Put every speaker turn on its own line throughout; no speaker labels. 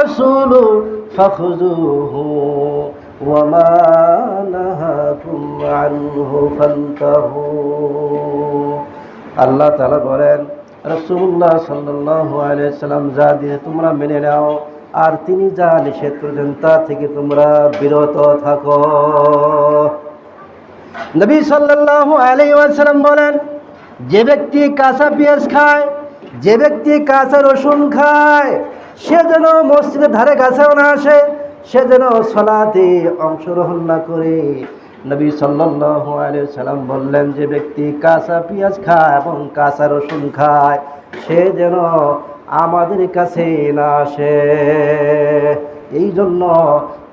রাসূলু ফাখুযুহু ওয়া মা নাহাকুম আনহু ফান্তাহু। আল্লাহ তাআলা বলেন, রাসূলুল্লাহ সাল্লাল্লাহু আলাইহি সাল্লাম যা দিয়ে তোমরা মেনে নাও, আর তিনি যা নিষেধ করেছেন তা থেকে তোমরা বিরত থাকো। নবী সাল্লাল্লাহু আলাইহি ওয়াসাল্লাম বলেন, যে ব্যক্তি কাঁচা পেঁয়াজ খায় যে ব্যক্তি কাঁচা রসুন খায়, সে যেন মসজিদের ধারে কাছেও না আসে, সে যেন সলাতে অংশগ্রহণ না করে। নবী সাল্লাম বললেন, যে ব্যক্তি কাঁচা পেঁয়াজ খায় এবং কাঁচা রসুন খায়, সে যেন আমাদের কাছে না আসে। এই জন্য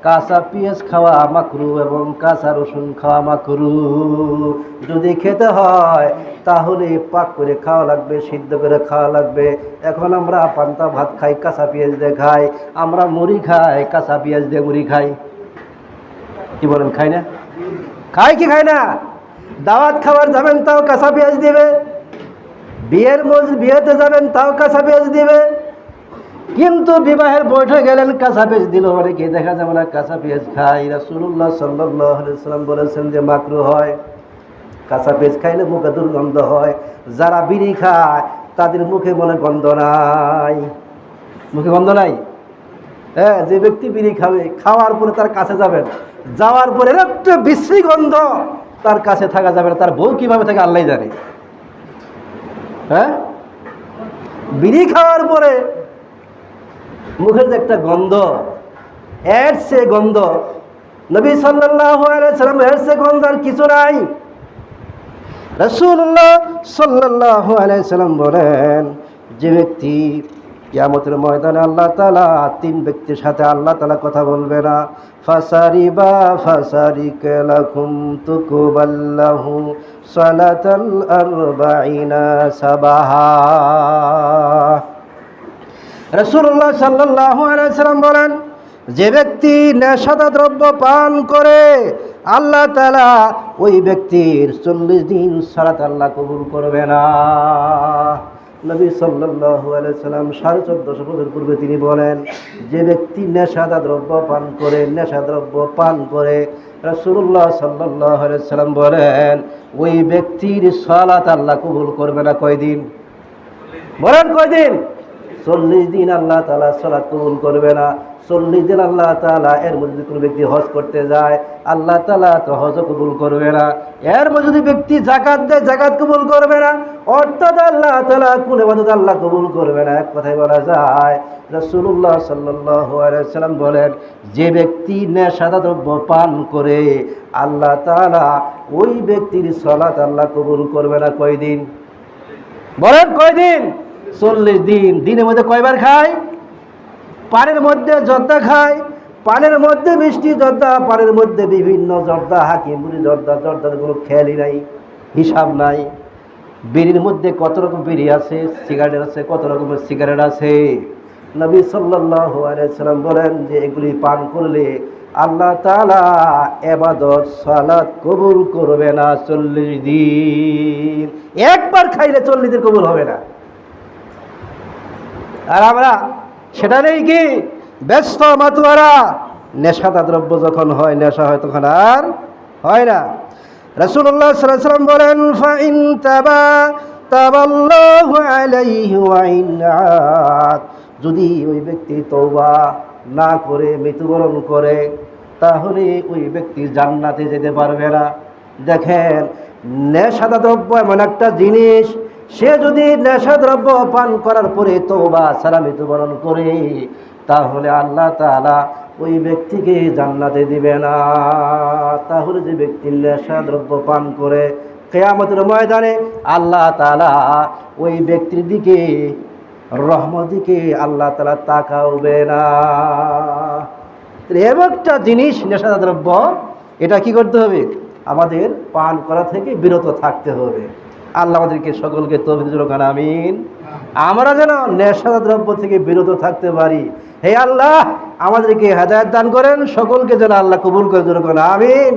কাঁচা পেঁয়াজ খাওয়া মাকরু এবং কাঁচা রসুন খাওয়া মাকরু। যদি খেতে হয়, তাহলে পাক করে খাওয়া লাগবে, সিদ্ধ করে খাওয়া লাগবে। এখন আমরা পান্তা ভাত খাই, কাঁচা পেঁয়াজ দিয়ে খাই। আমরা মুড়ি খাই, কাঁচা পেঁয়াজ দিয়ে মুড়ি খাই। কি বলেন, খাই না? খাই কি খাই না? দাওয়াত খাবার যাবেন তাও কাঁচা পেঁয়াজ দিবে। বিয়ের মজ, বিয়েতে যাবেন তাও কাঁচা পেঁয়াজ দিবে। কিন্তু বিবাহের বৈঠক গেলেন, কাঁচা পেঁয়াজ দিল অনেকে। দেখা যাবে না, কাঁচা পেঁয়াজ খাই রাসুল্লাহ সাল্লাম বলেছেন যে মাকরু হয়। কাঁচা পেঁয়াজ খাইলে মুখে দুর্গন্ধ হয়। যারা বিড়ি খায়, তাদের মুখে বলে গন্ধ নাই। মুখে গন্ধ নাই? হ্যাঁ যে ব্যক্তি বিড়ি খাবে, খাওয়ার পরে তার কাছে যাবেন যাওয়ার পরে একটা বিশ্রী গন্ধ, তার কাছে থাকা যাবে না। তার বউ কীভাবে থাকে আল্লাহ জানে। হ্যাঁ? বিড়ি খাওয়ার পরে মুখের যে একটা গন্ধ, এর সে গন্ধ, নবী সাল্লাল্লাহু আলাইহি সাল্লাম এর সে গন্ধ আর কিছু নাই। রাসূলুল্লাহ সাল্লাল্লাহু আলাইহি সাল্লাম বলেন, যে ব্যক্তি কিয়ামতের ময়দানে আল্লাহ তাআলা তিন ব্যক্তির সাথে আল্লাহ তাআলা কথা বলবে না। ফাসারিবা ফাসারিক লাকুম তুকুবাল্লাহু সালাতাল আরবাঈনা সাবাহা। রসুল্লাহ সাল্লাহ সাল্লাম বলেন, যে ব্যক্তি নেশাদা দ্রব্য পান করে, আল্লাহ তালা ওই ব্যক্তির চল্লিশ দিন সারাত আল্লাহ কবুল করবে না। নবী সাল্লাল্লাহু আলাইহি সাল্লাম সাড়ে চোদ্দশো বছর পূর্বে তিনি বলেন, যে ব্যক্তি নেশাদা দ্রব্য পান করে নেশা দ্রব্য পান করে, রাসূলুল্লাহ সাল্লাল্লাহু আলাইহি সাল্লাম বলেন, ওই ব্যক্তির সালাত আল্লাহ কবুল করবে না কয়দিন? বলেন কয়দিন? চল্লিশ দিন আল্লাহ তালা সালাত কবুল করবে না। চল্লিশ দিন আল্লাহ তালা এর মধ্যে কোনো ব্যক্তি হজ করতে যায়, আল্লাহ তালা তো হজও কবুল করবে না। এর মধ্যে যদি ব্যক্তি জাকাত দেয় জাকাত কবুল করবে না। অর্থাৎ আল্লাহ তালা কোন এবাদত আল্লাহ কবুল করবে না। এক কথায় বলা যায় রসুল্লাহ সাল্লাহ সাল্লাম বলেন, যে ব্যক্তি নেশাদা দ্রব্য পান করে, আল্লাহ তালা ওই ব্যক্তির সলাত আল্লাহ কবুল করবে না। কয়দিন? বলেন কয়দিন? চল্লিশ দিন। দিনের মধ্যে কয়বার খায়? পানের মধ্যে জর্দা খায়। পানের মধ্যে মিষ্টি জর্দা, পানের মধ্যে বিভিন্ন জর্দা হাকি মুড়ি জর্দা, জর্দার কোনো খেয়ালই নাই, হিসাব নাই। বিড়ির মধ্যে কত রকম বিড়ি আছে? সিগারেট আছে, কত রকমের সিগারেট আছে? নবী সাল্লাম বলেন যে এগুলি পান করলে আল্লাহ তাআলা এবাদত, সালাত কবুল করবে না চল্লিশ দিন। একবার খাইলে চল্লিশ দিন কবুল হবে না। আর আমরা সেটা নেই কি? ব্যস্ত মাতুয়ারা নেশাদা দ্রব্য যখন হয়, নেশা হয়, তখন আর হয় না। রসুল্লাহ সাল্লাম বলেন, ফাইন তাবা যদি ওই ব্যক্তি তওবা না করে, মৃত্যুবরণ করে, তাহলে ওই ব্যক্তি জান্নাতে যেতে পারবে না। দেখেন নেশাদা দ্রব্য এমন একটা জিনিস সে যদি নেশাদ্রব্য পান করার পরে তওবা সারা মৃত্যুবরণ করে, তাহলে আল্লাহ তাআলা ওই ব্যক্তিকে জান্নাতে দিবে না। তাহলে যে ব্যক্তি নেশাদ্রব্য পান করে, কেয়ামতের ময়দানে আল্লাহ তাআলা ওই ব্যক্তির দিকে, রহমত দিকে আল্লাহ তাআলা তাকাবে না। এমন একটা জিনিস নেশাদা দ্রব্য এটা কি করতে হবে? আমাদের পান করা থেকে বিরত থাকতে হবে। আল্লাহ আমাদেরকে সকলকে তৌফিক আমিন। আমরা যেন নেশা দ্রব্য থেকে বিরত থাকতে পারি। হে আল্লাহ, আমাদেরকে হেদায়ত দান করেন, সকলকে যেন আল্লাহ কবুল করে আমিন।